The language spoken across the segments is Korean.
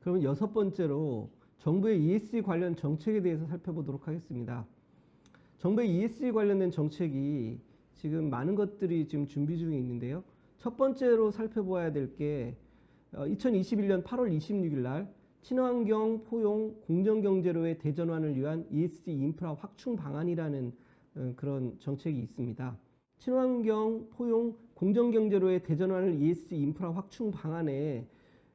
그러면 여섯 번째로 정부의 ESG 관련 정책에 대해서 살펴보도록 하겠습니다. 정부의 ESG 관련된 정책이 지금 많은 것들이 지금 준비 중에 있는데요. 첫 번째로 살펴봐야 될 게 2021년 8월 26일 날 친환경, 포용, 공정경제로의 대전환을 위한 ESG 인프라 확충 방안이라는 어, 그런 정책이 있습니다. 친환경, 포용, 공정경제로의 대전환을 ESG 인프라 확충 방안에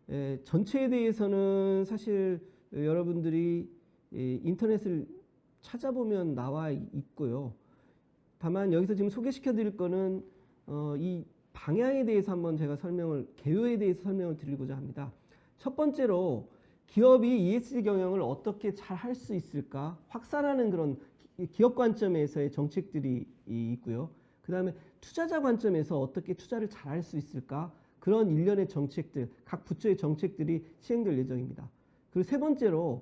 에, 전체에 대해서는 사실 여러분들이 이 인터넷을 찾아보면 나와 있고요. 다만 여기서 지금 소개시켜 드릴 거는 어, 이 방향에 대해서 한번 제가 설명을 개요에 대해서 설명을 드리고자 합니다. 첫 번째로 기업이 ESG 경영을 어떻게 잘 할 수 있을까 확산하는 그런 기- 기업 관점에서의 정책들이 이- 있고요. 그 다음에 투자자 관점에서 어떻게 투자를 잘할 수 있을까 그런 일련의 정책들 각 부처의 정책들이 시행될 예정입니다. 그리고 세 번째로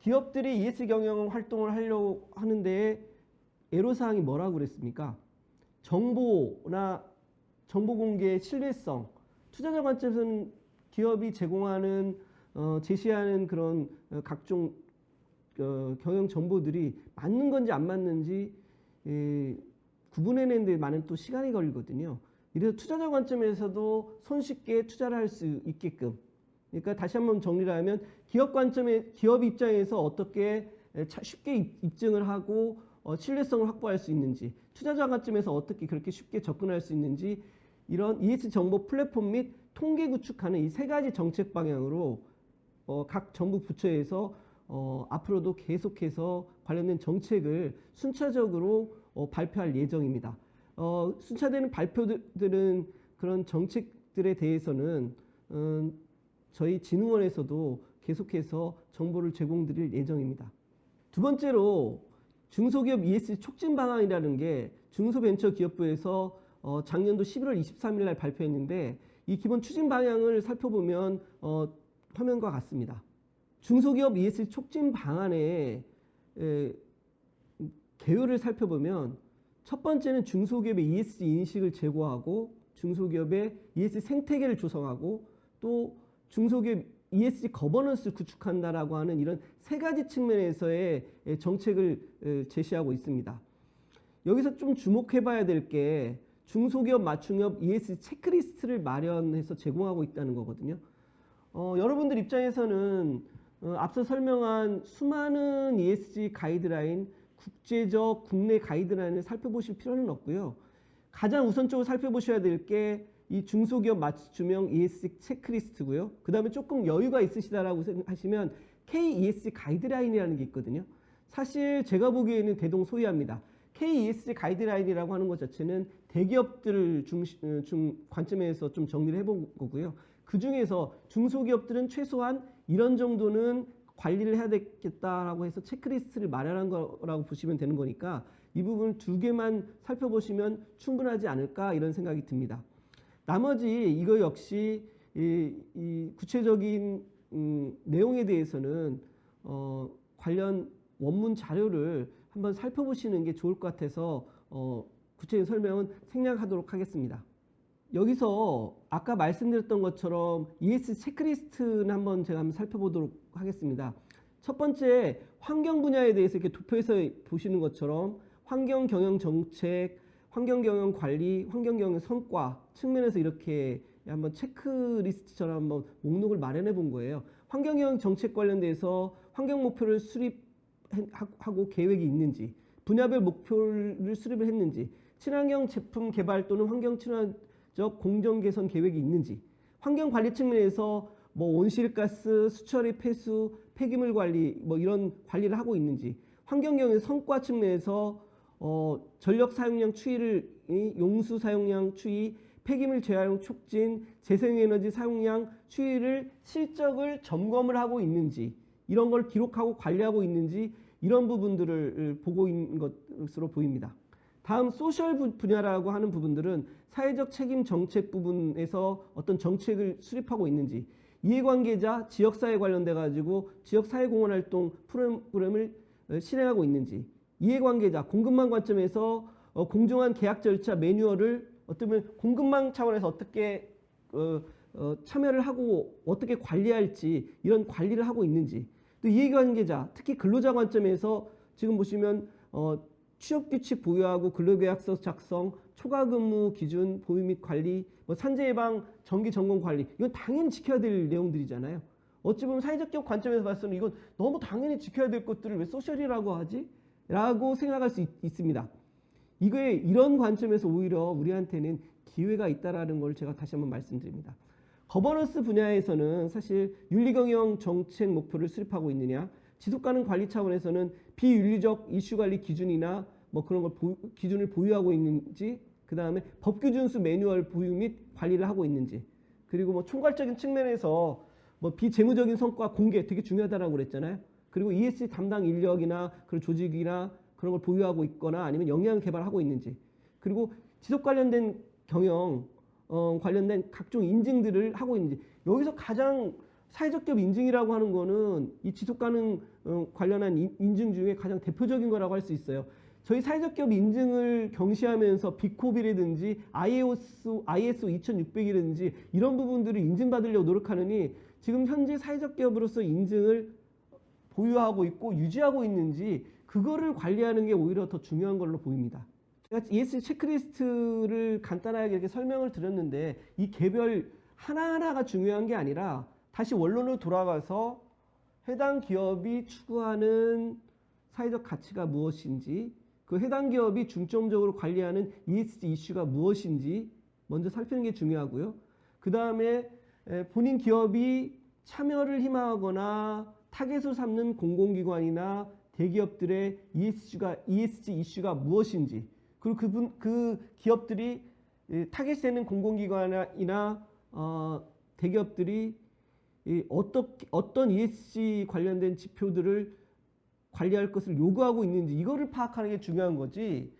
기업들이 ESG 경영 활동을 하려고 하는데 애로사항이 뭐라고 그랬습니까? 정보나 정보 공개의 신뢰성, 투자자 관점에서는 기업이 제공하는 어, 제시하는 그런 어, 각종 어, 경영 정보들이 맞는 건지 안 맞는지 예, 구분해내는 데 많은 또 시간이 걸리거든요. 이래서 투자자 관점에서도 손쉽게 투자를 할 수 있게끔 그러니까 다시 한번 정리를 하면 기업 관점에 기업 입장에서 어떻게 쉽게 입- 입증을 하고 어, 신뢰성을 확보할 수 있는지 투자자 관점에서 어떻게 그렇게 쉽게 접근할 수 있는지 이런 ES 정보 플랫폼 및 통계 구축하는 이 세 가지 정책 방향으로 어, 각 정부 부처에서 어, 앞으로도 계속해서 관련된 정책을 순차적으로 어, 발표할 예정입니다. 어, 순차되는 발표들은 그런 정책들에 대해서는 음, 저희 진흥원에서도 계속해서 정보를 제공드릴 예정입니다. 두 번째로 중소기업 ESG 촉진 방안이라는 게 중소벤처기업부에서 어, 작년도 11월 23일 날 발표했는데 이 기본 추진 방향을 살펴보면 어, 화면과 같습니다. 중소기업 ESG 촉진 방안에 에, 개요를 살펴보면 첫 번째는 중소기업의 ESG 인식을 제고하고 중소기업의 ESG 생태계를 조성하고 또 중소기업 ESG 거버넌스를 구축한다라고 하는 이런 세 가지 측면에서의 정책을 에, 제시하고 있습니다. 여기서 좀 주목해 봐야 될 게 중소기업 맞춤형 ESG 체크리스트를 마련해서 제공하고 있다는 거거든요. 어, 여러분들 입장에서는 어, 앞서 설명한 수많은 ESG 가이드라인, 국제적, 국내 가이드라인을 살펴보실 필요는 없고요. 가장 우선적으로 살펴보셔야 될 게 이 중소기업 맞춤형 ESG 체크리스트고요. 그 다음에 조금 여유가 있으시다라고 생각하시면 KESG 가이드라인이라는 게 있거든요. 사실 제가 보기에는 대동소이합니다. KESG 가이드라인이라고 하는 것 자체는 대기업들 중, 어, 중 관점에서 좀 정리를 해본 거고요. 그 중에서 중소기업들은 최소한 이런 정도는 관리를 해야 되겠다라고 해서 체크리스트를 마련한 거라고 보시면 되는 거니까 이 부분 두 개만 살펴보시면 충분하지 않을까 이런 생각이 듭니다. 나머지 이거 역시 이, 이 구체적인 음, 내용에 대해서는 어, 관련 원문 자료를 한번 살펴보시는 게 좋을 것 같아서 어, 구체적인 설명은 생략하도록 하겠습니다. 여기서 아까 말씀드렸던 것처럼 ES 체크리스트는 한번 제가 한번 살펴보도록 하겠습니다. 첫 번째 환경 분야에 대해서 이렇게 도표에서 보시는 것처럼 환경 경영 정책, 환경 경영 관리, 환경 경영 성과 측면에서 이렇게 한번 체크리스트처럼 한번 목록을 마련해 본 거예요. 환경 경영 정책 관련돼서 환경 목표를 수립하고 계획이 있는지, 분야별 목표를 수립을 했는지, 친환경 제품 개발 또는 환경 친화 적 공정 개선 계획이 있는지, 환경 관리 측면에서 뭐 온실가스, 수처리 폐수, 폐기물 관리 뭐 이런 관리를 하고 있는지, 환경 경영 성과 측면에서 어, 전력 사용량 추이를 이 용수 사용량 추이, 폐기물 재활용 촉진, 재생에너지 사용량 추이를 실적을 점검을 하고 있는지 이런 걸 기록하고 관리하고 있는지 이런 부분들을 보고 있는 것으로 보입니다. 다음 소셜 부- 분야라고 하는 부분들은 사회적 책임 정책 부분에서 어떤 정책을 수립하고 있는지 이해관계자 지역사회 관련돼 가지고 지역사회공헌 활동 프로그램을 어, 실행하고 있는지 이해관계자 공급망 관점에서 어, 공정한 계약 절차 매뉴얼을 어쩌면 공급망 차원에서 어떻게 어, 어, 참여를 하고 어떻게 관리할지 이런 관리를 하고 있는지 또 이해관계자 특히 근로자 관점에서 지금 보시면 어, 취업규칙 보유하고 근로계약서 작성, 초과근무 기준 보유 및 관리, 뭐 산재 예방, 정기 점검 관리 이건 당연히 지켜야 될 내용들이잖아요. 어찌 보면 사회적 기업 관점에서 봤을 때는 이건 너무 당연히 지켜야 될 것들을 왜 소셜이라고 하지? 라고 생각할 수 있, 있습니다. 이거에 이런 관점에서 오히려 우리한테는 기회가 있다라는 걸 제가 다시 한번 말씀드립니다. 거버넌스 분야에서는 사실 윤리경영 정책 목표를 수립하고 있느냐, 지속 가능 관리 차원에서는 비윤리적 이슈 관리 기준이나 뭐 그런 걸 보, 기준을 보유하고 있는지, 그 다음에 법규준수 매뉴얼 보유 및 관리를 하고 있는지, 그리고 뭐 총괄적인 측면에서 뭐 비재무적인 성과 공개 되게 중요하다라고 그랬잖아요. 그리고 ESG 담당 인력이나 그런 조직이나 그런 걸 보유하고 있거나 아니면 역량 개발하고 있는지, 그리고 지속 관련된 경영 어, 관련된 각종 인증들을 하고 있는지 여기서 가장 사회적 기업 인증이라고 하는 거는 이 지속 가능 어, 관련한 인- 인증 중에 가장 대표적인 거라고 할 수 있어요. 저희 사회적 기업 인증을 경시하면서 비코비라든지 ISO, ISO 2600이라든지 이런 부분들을 인증받으려고 노력하느니 지금 현재 사회적 기업으로서 인증을 보유하고 있고 유지하고 있는지 그거를 관리하는 게 오히려 더 중요한 걸로 보입니다. 제가 ESG 체크리스트를 간단하게 이렇게 설명을 드렸는데 이 개별 하나하나가 중요한 게 아니라 다시 원론으로 돌아가서 해당 기업이 추구하는 사회적 가치가 무엇인지 그 해당 기업이 중점적으로 관리하는 ESG 이슈가 무엇인지 먼저 살피는 게 중요하고요. 그 다음에 본인 기업이 참여를 희망하거나 타겟을 삼는 공공기관이나 대기업들의 ESG가 ESG 이슈가 무엇인지 그리고 그분 그 기업들이 이 타겟되는 공공기관이나 어, 대기업들이 이 어떤 어떤 ESG 관련된 지표들을 관리할 것을 요구하고 있는지 이거를 파악하는 게 중요한 거지.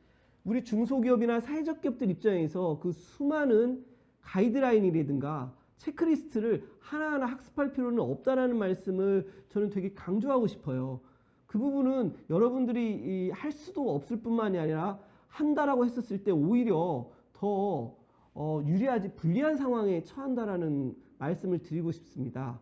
우리 중소기업이나 사회적 기업들 입장에서 그 수많은 가이드라인이라든가 체크리스트를 하나하나 학습할 필요는 없다라는 말씀을 저는 되게 강조하고 싶어요. 그 부분은 여러분들이 이할 수도 없을 뿐만이 아니라 한다라고 했었을 때 오히려 더 어, 유리하지 불리한 상황에 처한다라는 말씀을 드리고 싶습니다.